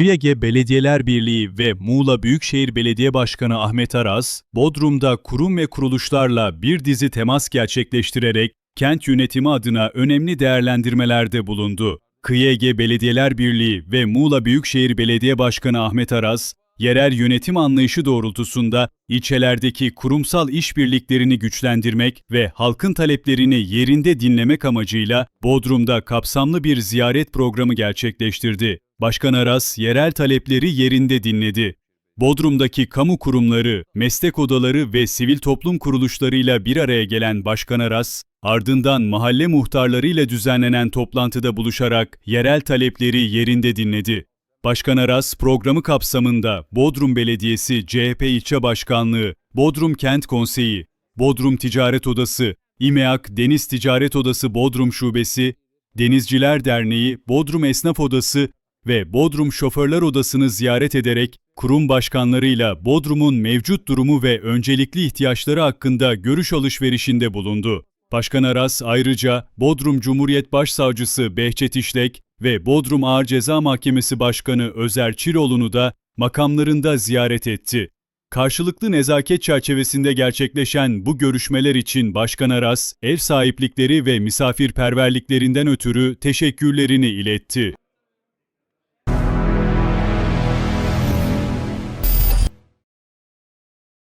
Ege Belediyeler Birliği ve Muğla Büyükşehir Belediye Başkanı Ahmet Aras, Bodrum'da kurum ve kuruluşlarla bir dizi temas gerçekleştirerek kent yönetimi adına önemli değerlendirmelerde bulundu. Ege Belediyeler Birliği ve Muğla Büyükşehir Belediye Başkanı Ahmet Aras, yerel yönetim anlayışı doğrultusunda ilçelerdeki kurumsal işbirliklerini güçlendirmek ve halkın taleplerini yerinde dinlemek amacıyla Bodrum'da kapsamlı bir ziyaret programı gerçekleştirdi. Başkan Aras yerel talepleri yerinde dinledi. Bodrum'daki kamu kurumları, meslek odaları ve sivil toplum kuruluşlarıyla bir araya gelen Başkan Aras, ardından mahalle muhtarlarıyla düzenlenen toplantıda buluşarak yerel talepleri yerinde dinledi. Başkan Aras programı kapsamında Bodrum Belediyesi CHP İlçe Başkanlığı, Bodrum Kent Konseyi, Bodrum Ticaret Odası, İMEAK Deniz Ticaret Odası Bodrum Şubesi, Denizciler Derneği, Bodrum Esnaf Odası ve Bodrum Şoförler Odası'nı ziyaret ederek kurum başkanlarıyla Bodrum'un mevcut durumu ve öncelikli ihtiyaçları hakkında görüş alışverişinde bulundu. Başkan Aras ayrıca Bodrum Cumhuriyet Başsavcısı Behçet İşlek ve Bodrum Ağır Ceza Mahkemesi Başkanı Özer Çiroğlu'nu da makamlarında ziyaret etti. Karşılıklı nezaket çerçevesinde gerçekleşen bu görüşmeler için Başkan Aras, ev sahiplikleri ve misafirperverliklerinden ötürü teşekkürlerini iletti.